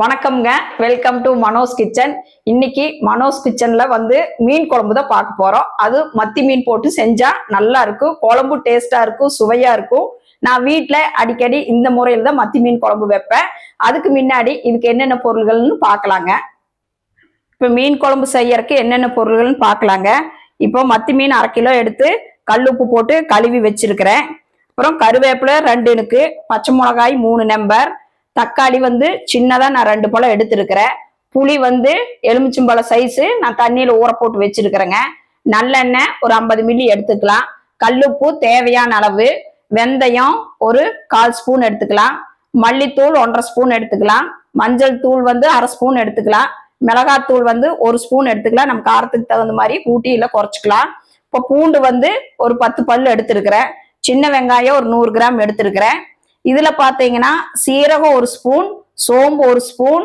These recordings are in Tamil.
வணக்கம்ங்க. வெல்கம் டு மனோஸ் கிச்சன் இன்னைக்கு மனோஸ் கிச்சன்ல வந்து மீன் குழம்பு தான் பார்க்க போறோம். அது மத்தி மீன் போட்டு செஞ்சா நல்லா இருக்கும். குழம்பு டேஸ்டா இருக்கும் சுவையா இருக்கும். நான் வீட்டில் அடிக்கடி இந்த முறையில் தான் மத்தி மீன் குழம்பு வைப்பேன். அதுக்கு முன்னாடி இதுக்கு என்னென்ன பொருள்கள்னு பார்க்கலாங்க. இப்போ மீன் குழம்பு செய்யறதுக்கு என்னென்ன பொருள்கள்னு பார்க்கலாங்க. இப்போ மத்தி மீன் அரை கிலோ எடுத்து கல்லுப்பு போட்டு கழுவி வச்சிருக்கிறேன். அப்புறம் கருவேப்பிலை ரெண்டு இனுக்கு பச்சை மிளகாய் மூணு நம்பர் தக்காளி வந்து சின்னதா நான் ரெண்டு பழம் எடுத்திருக்கிறேன். புளி வந்து எலுமிச்சம்பழம் சைஸு நான் தண்ணியில் ஊற போட்டு வச்சிருக்கிறேங்க. நல்லெண்ணெய் ஒரு ஐம்பது மில்லி எடுத்துக்கலாம். கல்லுப்பு தேவையான அளவு. வெந்தயம் ஒரு கால் ஸ்பூன் எடுத்துக்கலாம். மல்லித்தூள் ஒன்றரை ஸ்பூன் எடுத்துக்கலாம். மஞ்சள் தூள் வந்து அரை ஸ்பூன் எடுத்துக்கலாம். மிளகாத்தூள் வந்து ஒரு ஸ்பூன் எடுத்துக்கலாம். நம்ம காரத்துக்கு தகுந்த மாதிரி கூட்டி இல்லை குறைச்சிக்கலாம். இப்போ பூண்டு வந்து ஒரு பத்து பல் எடுத்திருக்கிறேன். சின்ன வெங்காயம் ஒரு நூறு கிராம் எடுத்திருக்கிறேன். இதுல பாத்தீங்கன்னா சீரகம் ஒரு ஸ்பூன் சோம்பு ஒரு ஸ்பூன்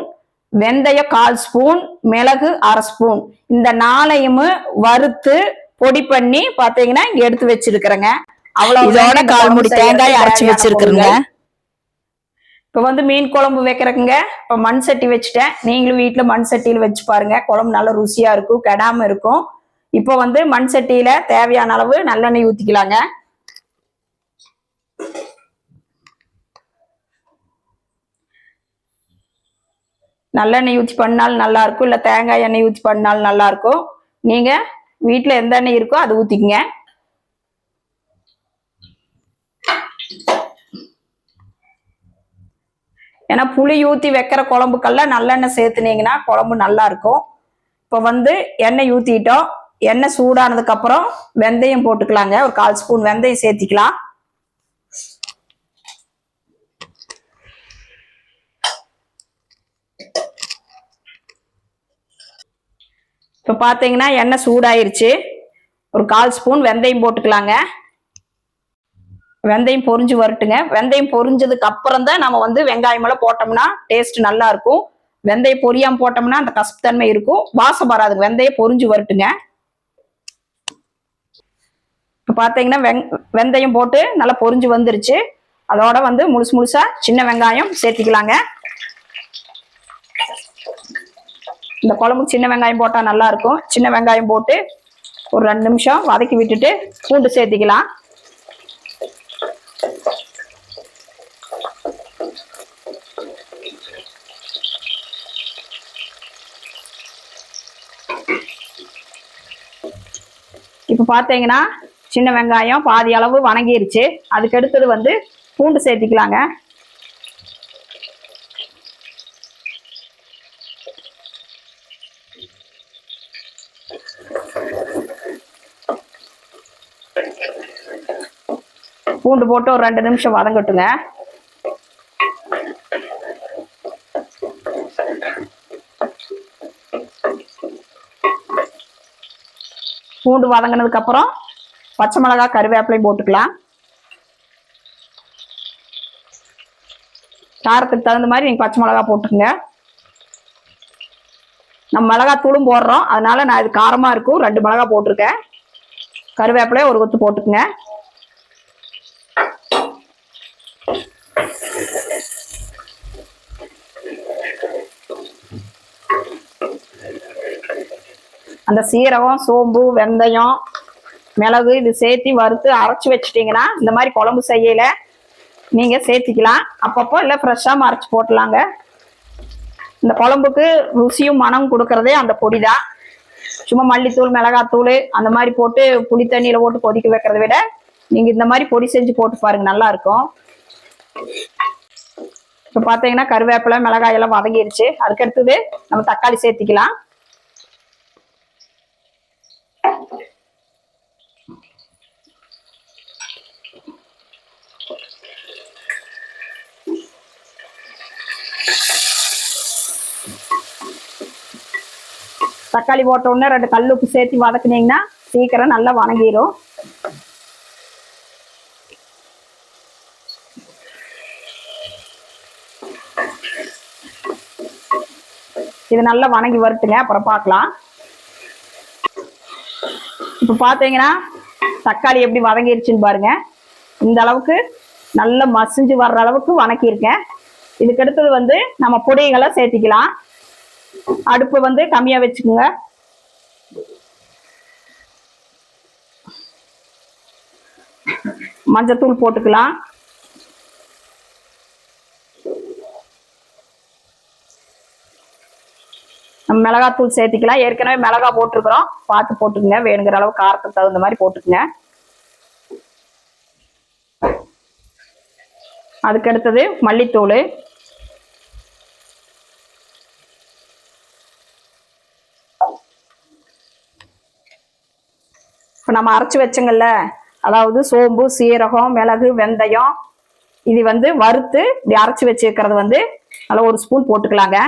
வெந்தயம் கால் ஸ்பூன் மிளகு அரை ஸ்பூன். இந்த நாளையும் வறுத்து பொடி பண்ணி பாத்தீங்கன்னா இங்க எடுத்து வச்சிருக்கிறேங்க. அவ்வளவு இதோட கால் முடி தேங்காய் அரைச்சு வச்சிருக்கிறேங்க. இப்ப வந்து மீன் குழம்பு வைக்கிறக்குங்க இப்ப மண் சட்டி வச்சுட்டேன். நீங்களும் வீட்டுல மண் சட்டியில வச்சு பாருங்க. குழம்பு நல்லா ருசியா இருக்கும் கெடாம இருக்கும். இப்போ வந்து மண் சட்டியில தேவையான அளவு நல்லெண்ணெய் ஊத்திக்கலாங்க. நல்லெண்ணெய் ஊற்றி பண்ணாலும் நல்லா இருக்கும் இல்லை தேங்காய் எண்ணெய் ஊற்றி பண்ணாலும் நல்லா இருக்கும் நீங்க வீட்டில் எந்த எண்ணெய் இருக்கோ அதை ஊற்றிக்கங்க ஏன்னா புளி ஊற்றி வைக்கிற குழம்புக்கெல்லாம் நல்லெண்ணெய் சேர்த்துனீங்கன்னா குழம்பு நல்லா இருக்கும் இப்போ வந்து எண்ணெய் ஊற்றிட்டோம் எண்ணெய் சூடானதுக்கப்புறம் வெந்தயம் போட்டுக்கலாங்க. ஒரு கால் ஸ்பூன் வெந்தயம் சேர்த்திக்கலாம். இப்போ பார்த்தீங்கன்னா எண்ணெய் சூடாயிருச்சு. ஒரு கால் ஸ்பூன் வெந்தயம் போட்டுக்கலாங்க. வெந்தயம் பொரிஞ்சு வரட்டுங்க. வெந்தயம் பொறிஞ்சதுக்கு அப்புறம் தான் நம்ம வந்து வெங்காயமெல்லாம் போட்டோம்னா டேஸ்ட் நல்லா இருக்கும். வெந்தயம் பொரியாம போட்டோம்னா அந்த கசப்பு தன்மை இருக்கும். வாசம் வராதுங்க. வெந்தயம் பொரிஞ்சு வரட்டுங்க. இப்போ பார்த்தீங்கன்னா வெங் வெந்தயம் போட்டு நல்லா பொரிஞ்சு வந்துருச்சு. அதோட வந்து முழுசு முழுசா சின்ன வெங்காயம் சேர்த்திக்கலாங்க. இந்த குழம்புக்கு சின்ன வெங்காயம் போட்டால் நல்லா இருக்கும் சின்ன வெங்காயம் போட்டு ஒரு ரெண்டு நிமிஷம் வதக்கி விட்டுட்டு பூண்டு சேர்த்திக்கலாம். இப்போ பார்த்தீங்கன்னா சின்ன வெங்காயம் பாதி அளவு வணங்கிருச்சு. அதுக்கு அடுத்தது வந்து பூண்டு சேர்த்திக்கலாங்க. பூண்டு போட்டு ஒரு ரெண்டு நிமிஷம் வதங்கட்டுங்க பூண்டு வதங்கினதுக்கு அப்புறம் பச்சை மிளகா கருவேப்பிலையும் போட்டுக்கலாம். காரத்துக்கு தகுந்த மாதிரி நீங்கள் பச்சை மிளகா போட்டுக்கோங்க. நம்ம மிளகா தூளும் போடுறோம். அதனால நான் இது காரமாக இருக்கும். ரெண்டு மிளகா போட்டிருக்கேன். கருவேப்பிலையும் ஒரு கொத்து போட்டுக்குங்க. அந்த சீரகம் சோம்பு வெந்தயம் மிளகு இது சேர்த்து வறுத்து அரைச்சி வச்சிட்டிங்கன்னா இந்த மாதிரி குழம்பு செய்யல நீங்க சேர்த்திக்கலாம். அப்பப்போ இல்லை ஃப்ரெஷ்ஷாக அரைச்சி போட்டலாங்க. இந்த குழம்புக்கு ருசியும் மனம் கொடுக்கறதே அந்த பொடி தான் சும்மா மல்லித்தூள் மிளகாத்தூள் அந்த மாதிரி போட்டு புளி தண்ணியில் போட்டு கொதிக்க வைக்கிறத விட நீங்கள் இந்த மாதிரி பொடி செஞ்சு போட்டு பாருங்க நல்லா இருக்கும். இப்போ பார்த்தீங்கன்னா கருவேப்பிலை மிளகாயெல்லாம் வதங்கிருச்சு. அதுக்கடுத்தது நம்ம தக்காளி சேர்த்திக்கலாம். தக்காளி போட்ட உடனே ரெண்டு கல் உப்பு சேர்த்து வதக்குனீங்கன்னா சீக்கிரம் நல்லா வணங்கிரும். இது நல்லா வணங்கி வரட்டுங்க அப்புறம் பார்க்கலாம். இப்போ பார்த்தீங்கன்னா தக்காளி எப்படி வதங்கிருச்சுன்னு பாருங்க. இந்த அளவுக்கு நல்லா மசிஞ்சு வர்ற அளவுக்கு வணக்கியிருக்கேன். இதுக்கு அடுத்தது வந்து நம்ம பொடிகளை சேர்த்திக்கலாம். அடுப்பு வந்து கம்மியாக வச்சுக்கோங்க. மஞ்சத்தூள் போட்டுக்கலாம். நம்ம மிளகாத்தூள் சேர்த்திக்கலாம். ஏற்கனவே மிளகா போட்டிருக்கிறோம். பார்த்து போட்டுக்கங்க. வேணுங்கிற அளவு காரத்துக்கு தகுந்த மாதிரி போட்டுக்குங்க. அதுக்கு அடுத்தது மல்லித்தூள். இப்போ நம்ம அரைச்சி வச்சோங்கல்ல அதாவது சோம்பு சீரகம் மிளகு வெந்தயம் இது வந்து வறுத்து இப்படி அரைச்சி வச்சிருக்கிறது வந்து நல்லா ஒரு ஸ்பூன் போட்டுக்கலாங்க.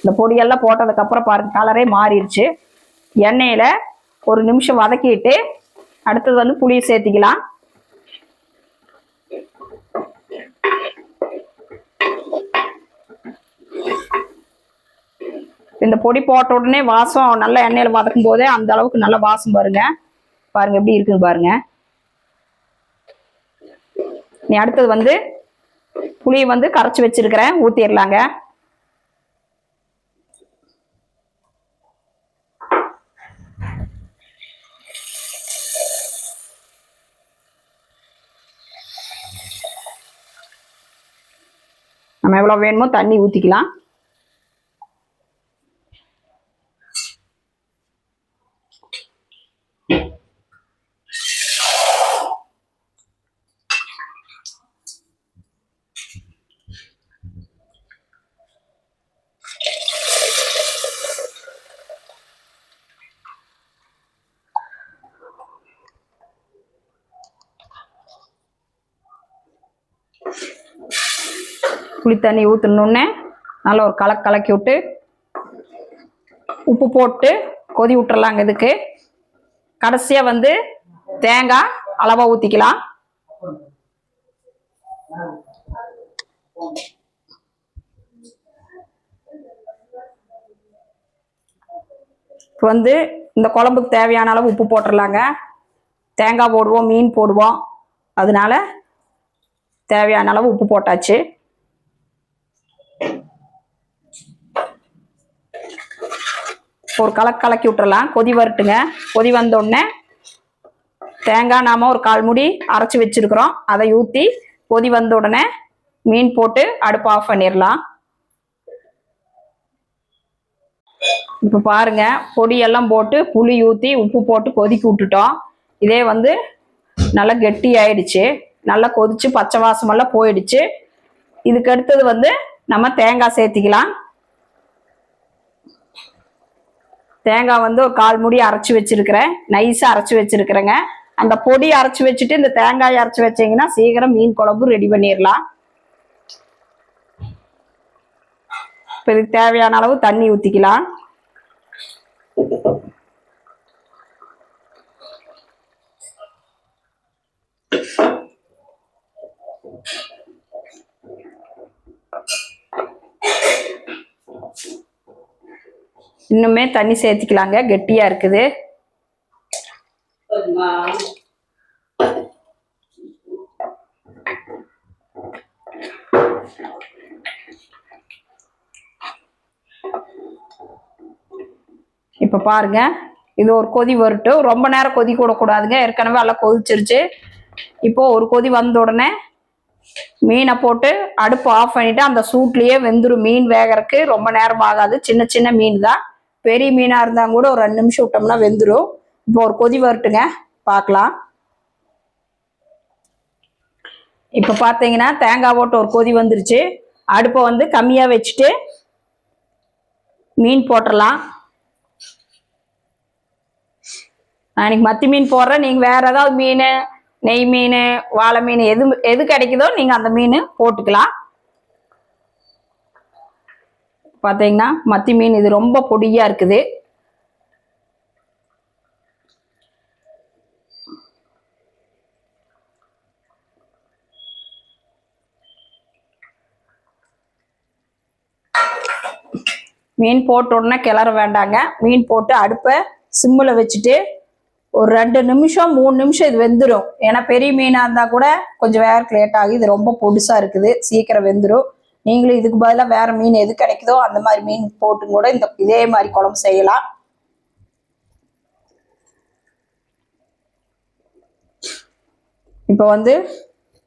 இந்த பொடியெல்லாம் போட்டதுக்கு அப்புறம் பாருங்க கலரே மாறிடுச்சு. எண்ணெயில ஒரு நிமிஷம் வதக்கிட்டு அடுத்தது வந்து புளியை சேர்த்திக்கலாம். இந்த பொடி போட்ட உடனே வாசம் நல்ல எண்ணெயில வதக்கும் போதே அந்த அளவுக்கு நல்ல வாசம் பாருங்க. பாருங்க எப்படி இருக்குது பாருங்க. நீ அடுத்தது வந்து புளியை வந்து கரைச்சி வச்சிருக்கிறேன் ஊத்திடலாங்க. நம்ம எவ்வளவு வேணுமோ தண்ணி ஊத்திக்கலாம். புளி தண்ணி ஊற்றணுன்னே நல்லா ஒரு கலக்கு கலக்கி விட்டு உப்பு போட்டு கொதி விட்டுறலாங்க இதுக்கு. கடைசியாக வந்து தேங்காய் அளவாக ஊற்றிக்கலாம் வந்து இந்த குழம்புக்கு தேவையான அளவு உப்பு போட்டுடலாங்க தேங்காய் போடுவோம் மீன் போடுவோம். அதனால தேவையான அளவு உப்பு போட்டாச்சு. ஒரு கலக்கு கலக்கி விட்டுறலாம். கொதி வரட்டுங்க. கொதி வந்த உடனே தேங்காய் நாம் ஒரு கால் முடி அரைச்சி வச்சிருக்கிறோம். அதை ஊற்றி கொதி வந்த உடனே மீன் போட்டு அடுப்பு ஆஃப் பண்ணிடலாம் இப்போ பாருங்க பொடியெல்லாம் போட்டு புளி ஊற்றி உப்பு போட்டு கொதிக்க விட்டுட்டோம். இதே வந்து நல்லா கெட்டி ஆயிடுச்சு நல்லா கொதிச்சு பச்சை வாசமெல்லாம் போயிடுச்சு. இதுக்கு அடுத்தது வந்து நம்ம தேங்காய் சேர்த்திக்கலாம். தேங்காய் வந்து ஒரு கால் முடி அரைச்சி வச்சிருக்கிறேன். நைஸாக அரைச்சி வச்சிருக்கிறேங்க. அந்த பொடி அரைச்சி வச்சுட்டு இந்த தேங்காய் அரைச்சி வச்சீங்கன்னா சீக்கிரம் மீன் குழம்பு ரெடி பண்ணிடலாம். இப்போ இதுக்கு தேவையான அளவு தண்ணி ஊற்றிக்கலாம் இன்னுமே தண்ணி சேர்த்திக்கலாங்க. கெட்டியா இருக்குது. இப்போ பாருங்க. இது ஒரு கொதி வரட்டும். ரொம்ப நேரம் கொதி கூடாதுங்க. ஏற்கனவே எல்லாம் கொதிச்சிருச்சு. இப்போ ஒரு கொதி வந்த உடனே மீனை போட்டு அடுப்பு ஆஃப் பண்ணிட்டு அந்த சூட்லயே வெந்துரும். மீன் வேகறதுக்கு ரொம்ப நேரம் ஆகாது. சின்ன சின்ன மீன் தான். பெரிய மீனாக இருந்தா கூட ஒரு ரெண்டு நிமிஷம் விட்டோம்னா வெந்துடும் இப்போ ஒரு கொதி வரட்டுங்க. பார்க்கலாம். இப்போ பார்த்தீங்கன்னா தேங்காய் போட்டு ஒரு கொதி வந்துருச்சு. அடுப்பை வந்து கம்மியாக வச்சுட்டு மீன் போட்டுடலாம் நான் இன்னைக்கு மத்தி மீன் போடுறேன். நீங்கள் வேறு ஏதாவது மீன் நெய் மீன் வாழை மீன் எது எது கிடைக்குதோ நீங்கள் அந்த மீன் போட்டுக்கலாம். பார்த்தீங்கன்னா மத்தி மீன் இது ரொம்ப பொடியாக இருக்குது. மீன் போட்ட உடனே கிளற வேண்டாங்க. மீன் போட்டு அடுப்பை சிம்மில் வச்சுட்டு ஒரு ரெண்டு நிமிஷம் மூணு நிமிஷம் இது வெந்துடும் ஏன்னா பெரிய மீனாக இருந்தால் கூட கொஞ்சம் வேறு லேட் ஆகும் இது ரொம்ப பொடுசா இருக்குது. சீக்கிரம் வெந்துடும் நீங்களும் இதுக்கு பதிலாக வேற மீன் எது கிடைக்குதோ அந்த மாதிரி மீன் போட்டு கூட இந்த இதே மாதிரி குழம்பு செய்யலாம். இப்போ வந்து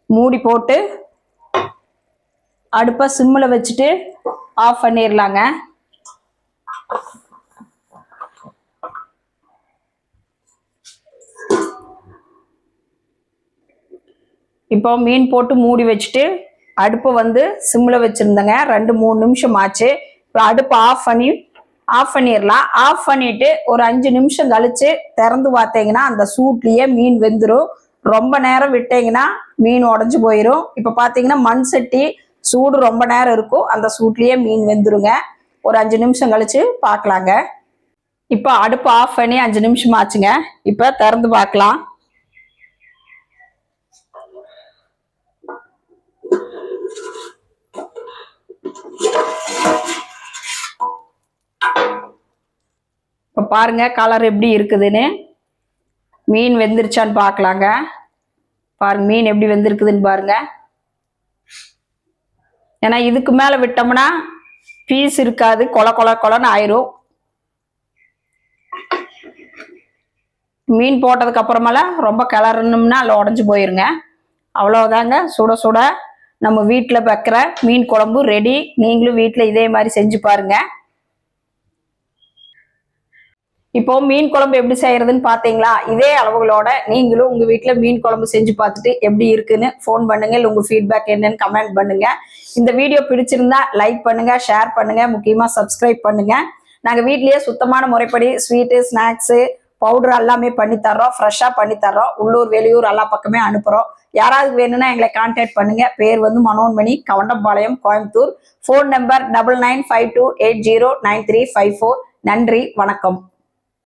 மூடி போட்டு அடுப்பை சிம்மில் வச்சுட்டு ஆஃப் பண்ணிடலாங்க இப்போ மீன் போட்டு மூடி வச்சுட்டு அடுப்பை வந்து சிம்மில் வச்சுருந்தேங்க. ரெண்டு மூணு நிமிஷம் ஆச்சு. இப்போ அடுப்பை ஆஃப் பண்ணி ஆஃப் பண்ணிடலாம். ஆஃப் பண்ணிட்டு ஒரு அஞ்சு நிமிஷம் கழிச்சு திறந்து பார்த்தீங்கன்னா அந்த சூட்லேயே மீன் வெந்துடும் ரொம்ப நேரம் விட்டீங்கன்னா மீன் உடஞ்சி போயிடும் இப்போ பார்த்தீங்கன்னா மண் சட்டி சூடு ரொம்ப நேரம் இருக்கும். அந்த சூட்லேயே மீன் வெந்துருங்க. ஒரு அஞ்சு நிமிஷம் கழிச்சு பார்க்கலாங்க. இப்போ அடுப்பு ஆஃப் பண்ணி அஞ்சு நிமிஷம் ஆச்சுங்க. இப்போ திறந்து பார்க்கலாம். இப்போ பாருங்கள் கலர் எப்படி இருக்குதுன்னு. மீன் வெந்துருச்சான்னு பார்க்கலாங்க பாருங்க மீன் எப்படி வெந்திருக்குதுன்னு பாருங்க. ஏன்னா இதுக்கு மேலே விட்டோம்னா பீஸ் இருக்காது கொல கொல கொலன்னு ஆயிரும். மீன் போட்டதுக்கு அப்புறமேல ரொம்ப கிளறணும்னா அதில் உடஞ்சி போயிருங்க. அவ்வளோதாங்க சுட சுட நம்ம வீட்டில் வைக்கிற மீன் குழம்பு ரெடி நீங்களும் வீட்டில் இதே மாதிரி செஞ்சு பாருங்கள் இப்போ மீன் குழம்பு எப்படி செய்யறதுன்னு பாத்தீங்களா? இதே அளவுகளோட நீங்களும் உங்க வீட்டில் மீன் குழம்பு செஞ்சு பார்த்துட்டு எப்படி இருக்குன்னு ஃபோன் பண்ணுங்க. இல்லை உங்க ஃபீட்பேக் என்னன்னு கமெண்ட் பண்ணுங்க. இந்த வீடியோ பிடிச்சிருந்தா லைக் பண்ணுங்க ஷேர் பண்ணுங்க முக்கியமா சப்ஸ்கிரைப் பண்ணுங்க. நாங்க வீட்லயே சுத்தமான முறைப்படி ஸ்வீட்டு ஸ்நாக்ஸு பவுடர் எல்லாமே பண்ணி தர்றோம். ஃப்ரெஷ்ஷாக பண்ணி தர்றோம். உள்ளூர் வெளியூர் எல்லா பக்கமே அனுப்புகிறோம் யாராவது வேணும்னா எங்களை கான்டாக்ட் பண்ணுங்க. பேர் வந்து Manonmani Kavundampalayam Coimbatore. Phone number double nine five two eight zero nine three five four நன்றி வணக்கம்.